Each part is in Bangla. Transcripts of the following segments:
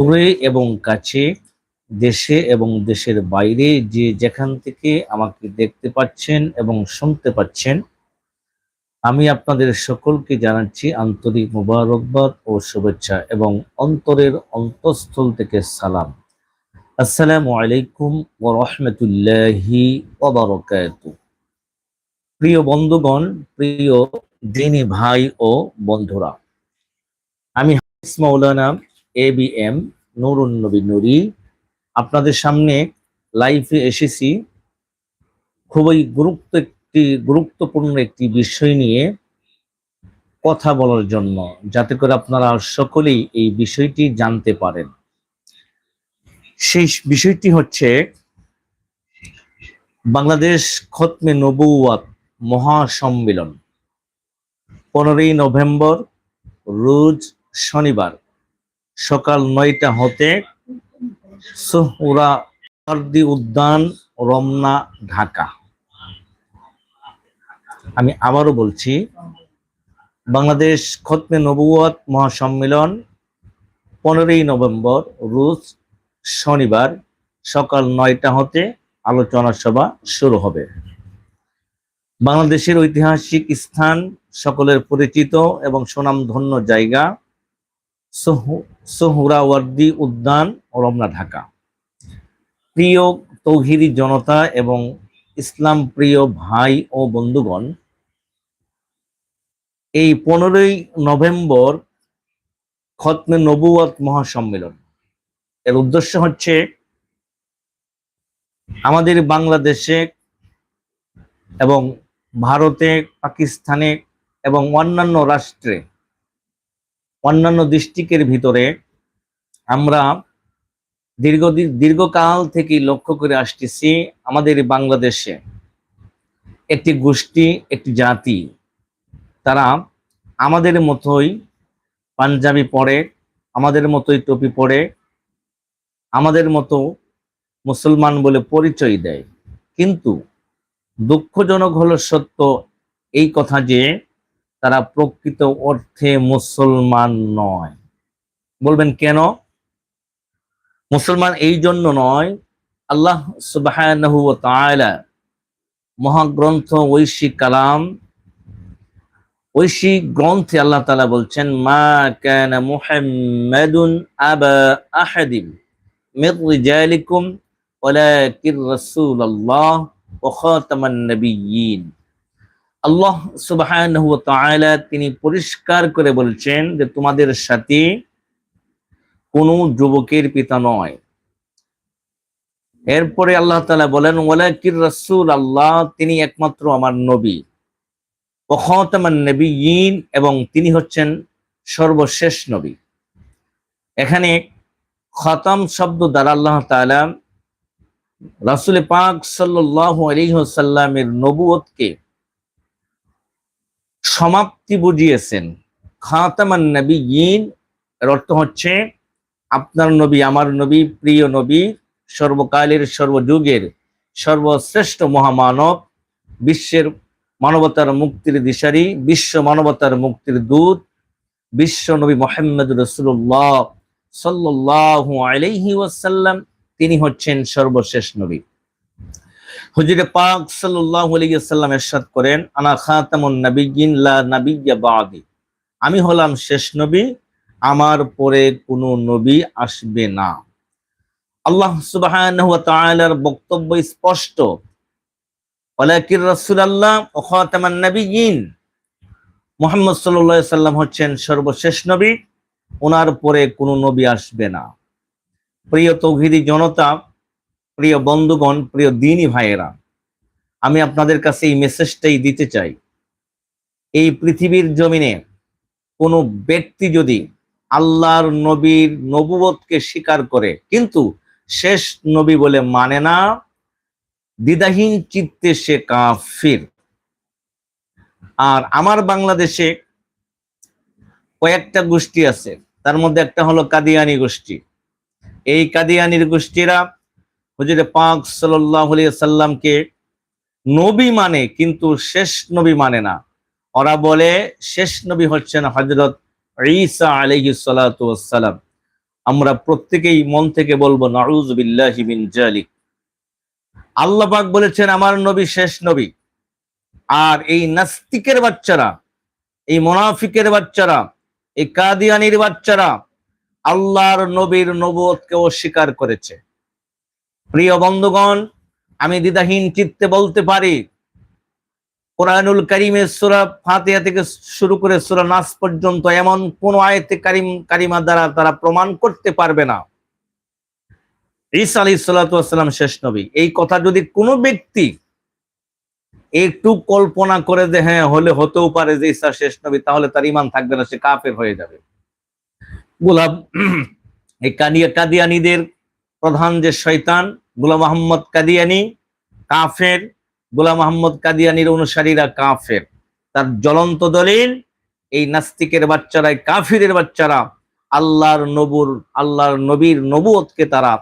দূরে এবং কাছে, দেশে এবং দেশের বাইরে যে যেখান থেকে আমাকে দেখতে পাচ্ছেন এবং শুনতে পাচ্ছেন, আমি আপনাদের সকলকে জানাচ্ছি আন্তরিক মুবারকবাদ ও শুভেচ্ছা এবং অন্তরের অন্তঃস্থল থেকে সালাম। আসসালামু আলাইকুম ও রহমতুল্লাহি প্রিয় বন্ধুগণ, প্রিয় দিনী ভাই ও বন্ধুরা, আমি হাফিজ মাওলানা এ বি এম নুরুন নবী নুরি। আপনাদের সামনে লাইভে এসেছি। খুবই গুরুত্ব একটি, গুরুত্বপূর্ণ একটি বিষয় নিয়ে কথা বলার জন্য, যাতে করে আপনারা সকলেই এই বিষয়টি জানতে পারেন। সেই বিষয়টি হচ্ছে, বাংলাদেশ খতমে নবুয়াত মহাসম্মেলন। পনেরোই নভেম্বর, রোজ শনিবার। সকাল নয়টা হতে সোহরাদি উদ্যান, রমনা, ঢাকা। আমি আবারও বলছি, বাংলাদেশ খতমে নবুয়াত মহাসম্মেলন পনেরোই নভেম্বর, রোজ শনিবার সকাল নয়টা হতে আলোচনা সভা শুরু হবে। বাংলাদেশের ঐতিহাসিক স্থান, সকলের পরিচিত এবং সুনামধন্য জায়গা সোহরাওয়ার্দি উদ্যান, রমনা, ঢাকা। প্রিয় তৌহিদি জনতা এবং ইসলাম প্রিয় ভাই ও বন্ধুগণ, এই পনেরোই নভেম্বর খতমে নবুয়াত মহাসম্মেলন। এর উদ্দেশ্য হচ্ছে, আমাদের বাংলাদেশে এবং ভারতে, পাকিস্তানে এবং অন্যান্য রাষ্ট্রে অন্যান্য ডিস্ট্রিক্টের ভিতরে আমরা দীর্ঘদিন দীর্ঘকাল থেকে লক্ষ্য করে আসতেছি আমাদের বাংলাদেশে। একটি গোষ্ঠী, একটি জাতি, তারা আমাদের মতোই পাঞ্জাবি পরে, আমাদের মতোই টুপি পরে, আমাদের মতো মুসলমান বলে পরিচয় দেয়। কিন্তু দুঃখজনক হলো সত্য এই কথা যে তারা প্রকৃত অর্থে মুসলমান নয়। বলবেন কেন? মুসলমান এই জন্য নয়, আল্লাহ সুবাহ মহাগ্রন্থ ঐশী কালাম, ঐশী গ্রন্থে আল্লাহ তালা বলছেন, মা কেন মুহাম্মাদুন আবা আহাদিম মির রিজালিকুম ওয়ালাকির রাসূলুল্লাহ ওয়া খাতামান নাবিয়্যিন। আল্লাহ সুবাহ তিনি পরিষ্কার করে বলছেন যে তোমাদের সাথে কোনো যুবকের পিতা নয়। এরপরে আল্লাহ তালা বলেন, ওয়ালাকির রসুল আল্লাহ, তিনি একমাত্র আমার নবী। ওখান নবীন এবং তিনি হচ্ছেন সর্বশেষ নবী। এখানে খতম শব্দ দ্বারা আল্লাহ তালা রাসুল পাক সাল্লাহ আলিহাসাল্লামের নবুয়তকে সমাপ্তি বুঝিয়েছেন। খাতামান নবী ইন এর অর্থ হচ্ছে, আপনার নবী, আমার নবী, প্রিয় নবী, সর্বকালের, সর্বযুগের, সর্বশ্রেষ্ঠ মহামানব, বিশ্বের মানবতার মুক্তির দিশারি, বিশ্ব মানবতার মুক্তির দূত, বিশ্ব নবী মোহাম্মদ রসুল্লাহ সাল্লাহ আলাইহি ওয়াসাল্লাম, তিনি হচ্ছেন সর্বশেষ নবী। হুজুরে পাক সাল্লাল্লাহু আলাইহি সাল্লাম ইরশাদ করেন, আনা খাতামুন নাবিয়্যিন লা নাবিয়্যা বাদি। আমি হলাম শেষ নবী, আমার পরে কোনো নবী আসবে না। আল্লাহ সুবহানাহু ওয়া তাআলার বক্তব্য স্পষ্ট। ওয়ালাকির রাসূলুল্লাহ ওয়া খাতামান নাবিয়্যিন। মুহাম্মদ সাল্লাল্লাহু আলাইহি সাল্লাম হচ্ছেন সর্বশেষ নবী, ওনার পরে কোনো নবী আসবে না। প্রিয় তৌহিদি জনতা প্রিয় বন্ধুগণ, প্রিয় দিনী ভাইয়েরা, আমি আপনাদের কাছে এই মেসেজটাই দিতে চাই। এই পৃথিবীর জমিনে কোনো ব্যক্তি যদি আল্লাহর নবীর নবুবতকে স্বীকার করে, কিন্তু শেষ নবী বলে মানে না, দ্বিধাহীন চিত্তে সে কাফির। আর আমার বাংলাদেশে কয়েকটা গোষ্ঠী আছে, তার মধ্যে একটা হলো কাদিয়ানি গোষ্ঠী। এই কাদিয়ানির গোষ্ঠীরা হুজুরে পাক সাল্লামকে নবী মানে কিন্তু শেষ নবী মানে না। ওরা বলে শেষ নবী হচ্ছেন হজরত ঈসা আলহি সালাম আমরা প্রত্যেকেই মন থেকে বলব নাউজ বিল্লাহি জালিক আল্লাহ পাক বলেছেন, আমার নবী শেষ নবী। আর এই নাস্তিকের বাচ্চারা, এই মোনাফিকের বাচ্চারা, এই কাদিয়ানির বাচ্চারা, আল্লাহর নবীর নবতকে অস্বীকার করেছে। প্রিয় বন্ধুগণ, আমি দ্বিধাহীন চিত্তে বলতে পারি, কোরআনুল করিমের সুরা ফাতিহা থেকে শুরু করে সুরা নাস পর্যন্ত এমন কোন আয়তে কারিম, কারিমা দ্বারা তারা প্রমাণ করতে পারবে না। ঈসা আলী সাল্লাম শেষ নবী। এই কথা যদি কোনো ব্যক্তি একটু কল্পনা করে যে হ্যাঁ হলে হতেও পারে যে ঈসা শেষ নবী, তাহলে তার ইমান থাকবে না, সে কাফের হয়ে যাবে। গোলাপ, এই কাদিয়া কাদিয়ানিদের প্রধান যে শয়তান, গুলাম মোহাম্মদ কাদিয়ানি, কাফের, গুলাম মোহাম্মদ কাদিয়ানির অনুসারীরা কাফের। তার জ্বলন্ত দলিল, এই নাস্তিকের বাচ্চারা কাফিরের বাচ্চারা আল্লাহর নবুর, আল্লাহর নবীর নবুয়তকে তারা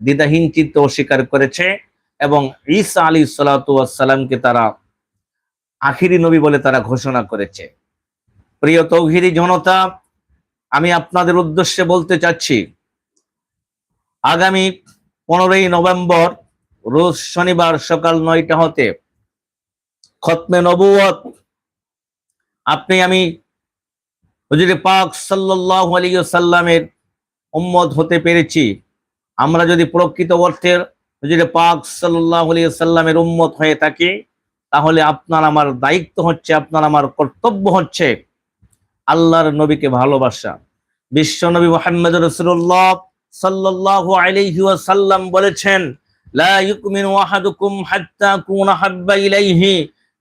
দ্বিধাহীন চিত্তে অস্বীকার করেছে এবং ঈসা আলী সালাতামকে তারা আখিরি নবী বলে তারা ঘোষণা করেছে। প্রিয় তৌহিরি জনতা, আমি আপনাদের উদ্দেশ্যে বলতে চাচ্ছি আগামী পনেরোই নভেম্বর, রোজ শনিবার সকাল নয়টা হতে খতমে নবুয়ত আপনি আমি হুজুরে পাক সাল্লাহ আলী সাল্লামের উম্মত হতে পেরেছি। আমরা যদি প্রকৃত অর্থের হুজুরে পাক সাল্লাহ আলী সাল্লামের উম্মত হয়ে থাকি, তাহলে আপনার আমার দায়িত্ব হচ্ছে, আপনার আমার কর্তব্য হচ্ছে আল্লাহর নবীকে ভালোবাসা। বিশ্ব নবী মোহাম্মদ রসুল্লাহ সাল্লাহ আলাইহি ওয়াসাল্লাম বলেছেন, লা ইউকমিনু আহাদুকুম হাত্তা কুনা হাব্বা ইলাইহি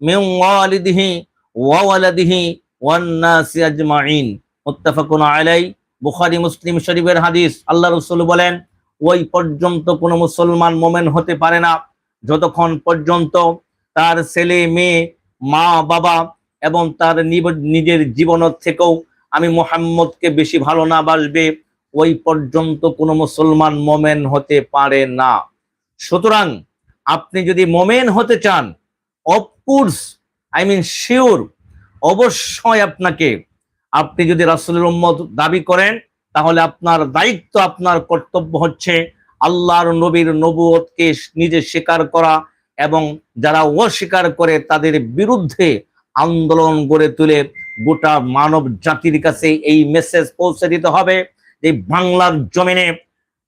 মিন ওয়ালিদিহি ওয়া ওয়ালাদিহি ওয়ান নাসি আজমাইন। মুত্তাফাকুন আলাই বুখারী, মুসলিম শরীফের হাদিস। আল্লাহ রাসূল বলেন, ওই পর্যন্ত কোনো মুসলমান মোমেন হতে পারে না। যতক্ষণ পর্যন্ত তার ছেলে, মেয়ে, মা, বাবা এবং তার নিজের জীবনের থেকেও আমি মোহাম্মদকে বেশি ভালো না বাসবে ওই পর্যন্ত কোনো মুসলমান মোমেন হতে পারে না। সুতরাং আপনি যদি মোমেন হতে চান অফকোর্স আই মিন শিওর অবশ্যই আপনাকে, আপনি যদি রাসূলের উম্মত দাবি করেন, তাহলে আপনার দায়িত্ব, আপনার কর্তব্য হচ্ছে আল্লাহর নবীর নবুয়তকে নিজে স্বীকার করা এবং যারা অস্বীকার করে তাদের বিরুদ্ধে আন্দোলন গড়ে তুলে গোটা মানব জাতির কাছে এই মেসেজ পৌঁছে দিতে হবে। যে বাংলার জমিনে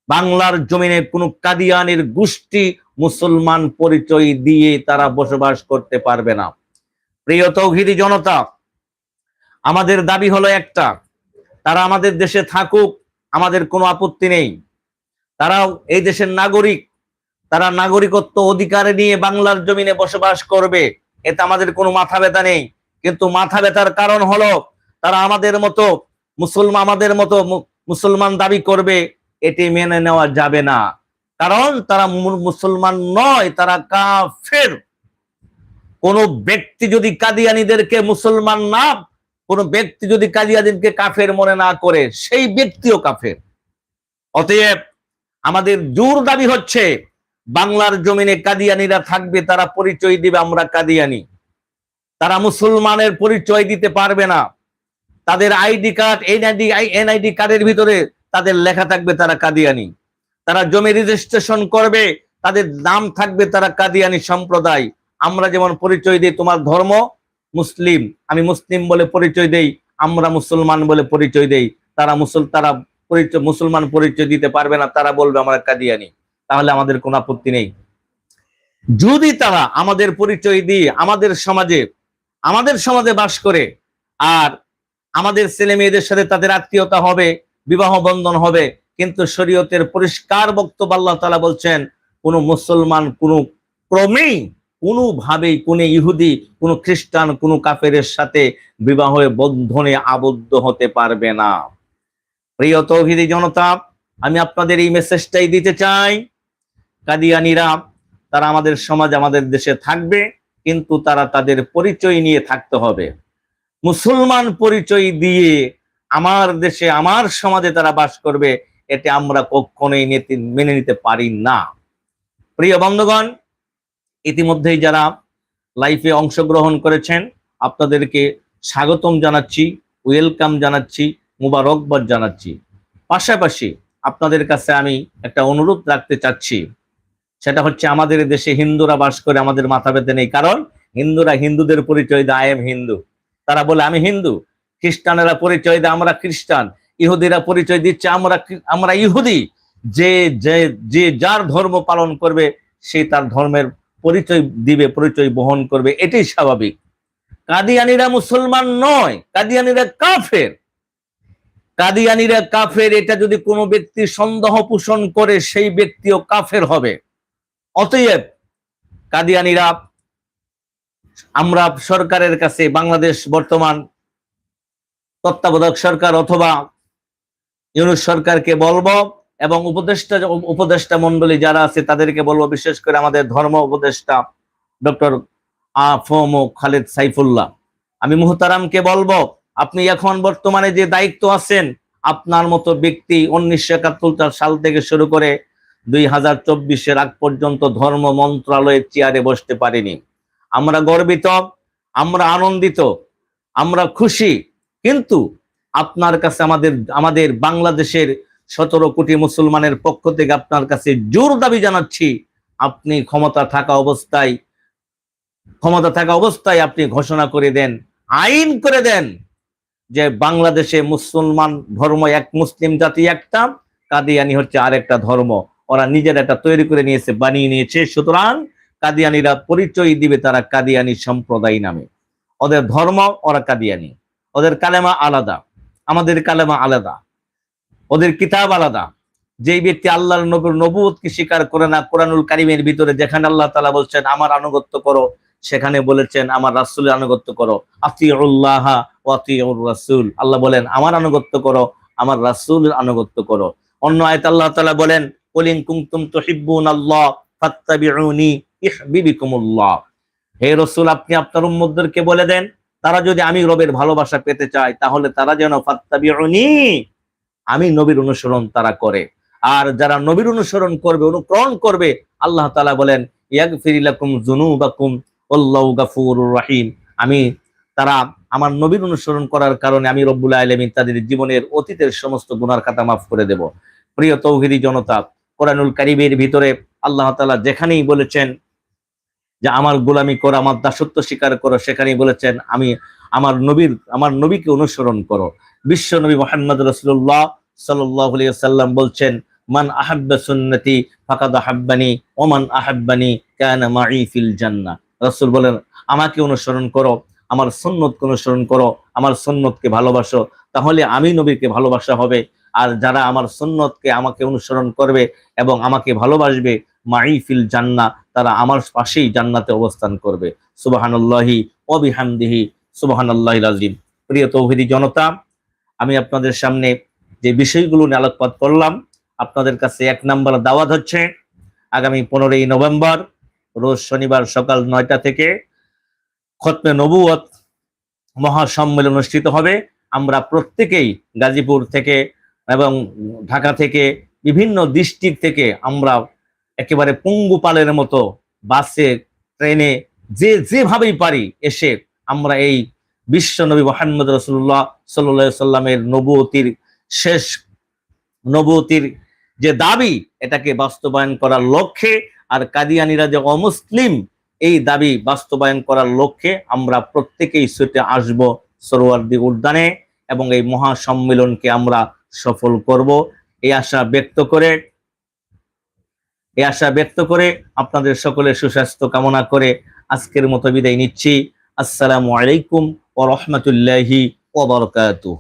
বাংলার জমিনে কোনো কাদিয়ানের গোষ্ঠী মুসলমান পরিচয় দিয়ে তারা বসবাস করতে পারবে না। প্রিয় তৌহিদি জনতা, আমাদের দাবি হলো একটা, তারা আমাদের দেশে থাকুক, আমাদের কোনো আপত্তি নেই। তারাও এই দেশের নাগরিক, তারা নাগরিকত্ব অধিকারে নিয়ে বাংলার জমিনে বসবাস করবে, এতে আমাদের কোনো মাথা ব্যথা নেই। কিন্তু মাথা ব্যথার কারণ হলো, তারা আমাদের মতো, মুসলমান আমাদের মতো মুসলমান দাবি করবে, এটি মেনে নেওয়া যাবে না। কারণ তারা মুসলমান নয়, তারা কাফের। কোন ব্যক্তি যদি কাদিয়ানিদেরকে মুসলমান না, কোন ব্যক্তি যদি কাদিয়ানিদেরকে কাফের মনে না করে, সেই ব্যক্তিও কাফের। অতএব আমাদের জোর দাবি হচ্ছে, বাংলার জমিনে কাদিয়ানিরা থাকবে, তারা পরিচয় দিবে, আমরা কাদিয়ানি। তারা মুসলমানের পরিচয় দিতে পারবে না। তাদের আইডি কার্ড, এনআইডি এনআইডি কার্ডের ভিতরে তাদের লেখা থাকবে তারা কাদিয়ানি। তারা জমি রেজিস্ট্রেশন করবে, তাদের নাম থাকবে তারা কাদিয়ানি সম্প্রদায়। আমরা যেমন পরিচয় দিই তোমার ধর্ম, মুসলিম। আমি মুসলিম বলে পরিচয় দেই, আমরা মুসলমান বলে পরিচয় দেই। তারা মুসল, তারা পরিচয়, মুসলমান পরিচয় দিতে পারবে না, তারা বলবে আমরা কাদিয়ানি। তাহলে আমাদের কোনো আপত্তি নেই। যদি তারা আমাদের পরিচয় দিয়ে আমাদের সমাজে আমাদের সমাজে বাস করে, আর আমাদের ছেলে মেয়েদের সাথে তাদের আত্মীয়তা হবে, বিবাহ বন্ধন হবে, কিন্তু শরীয়তের পরিষ্কার বক্তব্য আল্লাহ তালা বলছেন, কোন মুসলমান, কোন ক্রমেই কোনোভাবেই কোন ইহুদি, কোন খ্রিস্টান, কোন কাফেরের সাথে বিবাহের বন্ধনে আবদ্ধ হতে পারবে না। প্রিয় তৌহিদি জনতা, আমি আপনাদের এই মেসেজটাই দিতে চাই। কাদিয়ানিরা, তারা আমাদের সমাজ, আমাদের দেশে থাকবে, কিন্তু তারা তাদের পরিচয় নিয়ে থাকতে হবে। মুসলমান পরিচয় দিয়ে আমার দেশে, আমার সমাজে তারা বাস করবে, এতে আমরা কখনোই মেনে নিতে পারি না। প্রিয় বন্ধুগণ, ইতিমধ্যেই যারা লাইফে অংশগ্রহণ করেছেন, আপনাদেরকে স্বাগতম জানাচ্ছি, ওয়েলকাম জানাচ্ছি, মুবারকবাদ জানাচ্ছি। পাশাপাশি আপনাদের কাছে আমি একটা অনুরোধ রাখতে চাচ্ছি। সেটা হচ্ছে আমাদের দেশে হিন্দুরা বাস করে, আমাদের মাথা ব্যথা নেই। কারণ হিন্দুরা হিন্দুদের পরিচয় দেয় আই এম হিন্দু। তারা বলে, আমি হিন্দু। খ্রিস্টানেরা পরিচয় দেয়, আমরা খ্রিস্টান। ইহুদিরা পরিচয় দিচ্ছে, আমরা আমরা ইহুদি। যে যে যার ধর্ম পালন করবে, সে তার ধর্মের পরিচয় দিবে, পরিচয় বহন করবে। এটাই স্বাভাবিক। কাদিয়ানিরা মুসলমান নয়, কাদিয়ানিরা কাফের। কাদিয়ানিরা কাফের, এটা যদি কোনো ব্যক্তি সন্দেহ পোষণ করে, সেই ব্যক্তিও কাফের হবে। অতএব কাদিয়ানিরা আমরা সরকারের কাছে বাংলাদেশ বর্তমান তত্ত্বাবধায়ক সরকার অথবা ইউনুস সরকারকে বলব এবং উপদেষ্টা উপদেষ্টা মন্ডলী যারা আছে তাদেরকে বলব, বিশেষ করে আমাদের ধর্ম উপদেষ্টা ডক্টর আফম খালেদ সাইফুল্লাহ। আমি মুহতারামকে বলব, আপনি এখন বর্তমানে যে দায়িত্ব আছেন, আপনার মতো ব্যক্তি উনিশশো একাত্তর সাল থেকে শুরু করে দুই হাজার চব্বিশের আগ পর্যন্ত ধর্ম মন্ত্রণালয়ের চেয়ারে বসতে পারেনি। আমরা গর্বিত, আমরা আনন্দিত, আমরা খুশি। কিন্তু আপনার কাছে আমাদের আমাদের বাংলাদেশের সতেরো কোটি মুসলমানের পক্ষ থেকে আপনার কাছে জোর দাবি জানাচ্ছি, আপনি ক্ষমতা থাকা অবস্থায়, ক্ষমতা থাকা অবস্থায় আপনি ঘোষণা করে দেন, আইন করে দেন যে বাংলাদেশে মুসলমান ধর্ম এক, মুসলিম জাতি একটা, কাদিয়ানি হচ্ছে আরেকটা ধর্ম। ওরা নিজের একটা তৈরি করে নিয়েছে, বানিয়ে নিয়েছে। সুতরাং কাদিয়ানিরা পরিচয় দিবে তারা কাদিয়ানি সম্প্রদায় নামে। ওদের ধর্ম, ওরা কাদিয়ানি। ওদের কালেমা আলাদা। আমাদের কালেমা আলাদা। ওদের কিতাব আলাদা। যেই ব্যক্তি আল্লাহর নবীর নবুয়তকে স্বীকার করে না, কোরআনুল কারিমের ভিতরে যেখানে আল্লাহ তালা বলছেন, আমার আনুগত্য করো, সেখানে বলেছেন, আমার রাসূলের আনুগত্য করো। আতিউল্লাহ রাসূল আল্লাহ বলেন, আমার আনুগত্য করো, আমার রাসূলের আনুগত্য করো। অন্য আয়াত আল্লাহ তালা বলেন কুলিন কুনতুম তুহিব্বুনাল্লাহ ফাত্তাবিউনি। হে রাসূল, আপনি আপনার উম্মতদেরকে বলে দেন, তারা যদি আমি রবের ভালোবাসা পেতে চায়, তাহলে তারা যেন ফাত্তাবিউনি, আমি নবীর অনুসরণ তারা করে। আর যারা নবীর অনুসরণ করবে, অনুকরণ করবে, আল্লাহ তালা বলেন ইয়াগফিরিলাকুম যুনুবাকুম, আল্লাহু আমি, তারা আমার নবীর অনুসরণ করার কারণে আমি রব্বুল আলামিন তাদের জীবনের অতীতের সমস্ত গুনার খাতা মাফ করে দেব। প্রিয় তৌহিদি জনতা, কোরআনুল কারিমের ভিতরে আল্লাহ তাআলা যেখানেই বলেছেন যে আমার গোলামি করো, আমার দাসত্ব স্বীকার করো, সেখানেই বলেছেন, আমি আমার নবীর, আমার নবীকে অনুসরণ করো। বিশ্ব নবী মোহাম্মদ রসুল্লাহ সাল্লাহ সাল্লাম বলছেন, মান আহাব্বা সুন্নতি ফাকাদ আহাব্বানি ওমান আহাব্বানি কেন মাই ফিল জান্নাহ। রাসূল বলেন, আমাকে অনুসরণ করো, আমার সুন্নতকে অনুসরণ করো, আমার সুন্নতকে ভালোবাসো, তাহলে আমি নবীকে ভালোবাসা হবে। আর যারা আমার সুন্নতকে আমাকে অনুসরণ করবে এবং আমাকে ভালোবাসবে মাই ফিল জান্নাহ তারা আমার পাশেই জান্নাতে অবস্থান করবে। সুবহানাল্লাহি ওয়া বিহামদিহি, সুবহানাল্লাহিল আযীম। প্রিয় তৌহিদি জনতা, আমি আপনাদের সামনে যে বিষয়গুলো নিয়ে আলোকপাত করলাম, আপনাদের কাছে এক নম্বর দাওয়াত হচ্ছে, আগামী পনেরোই নভেম্বর, রোজ শনিবার সকাল নয়টা থেকে খতমে নবুয়ত মহাসম্মেলন অনুষ্ঠিত হবে। আমরা প্রত্যেকেই গাজীপুর থেকে এবং ঢাকা থেকে বিভিন্ন ডিস্ট্রিক্ট থেকে আমরা একেবারে পঙ্গুপালের মতো বাসে, ট্রেনে, যে যেভাবেই পারি এসে আমরা এই বিশ্ব নবী মোহাম্মদ রসুল্লাহ সাল্লাহ সাল্লামের নবুয়তির শেষ নবুয়তির যে দাবি, এটাকে বাস্তবায়ন করার লক্ষ্যে আর কাদিয়ানিরা যে অমুসলিম, এই দাবি বাস্তবায়ন করার লক্ষ্যে আমরা প্রত্যেকেই ছুটে আসব সরোয়ার্দি উদ্যানে এবং এই মহা সম্মেলনকে আমরা সফল করব। এই আশা ব্যক্ত করে এই আশা ব্যক্ত করে আপনাদের সকলের সুস্বাস্থ্য কামনা করে আজকের মতো বিদায় নিচ্ছি। আসসালামু আলাইকুম ও রহমতুল্লাহি ওবরকাতুহ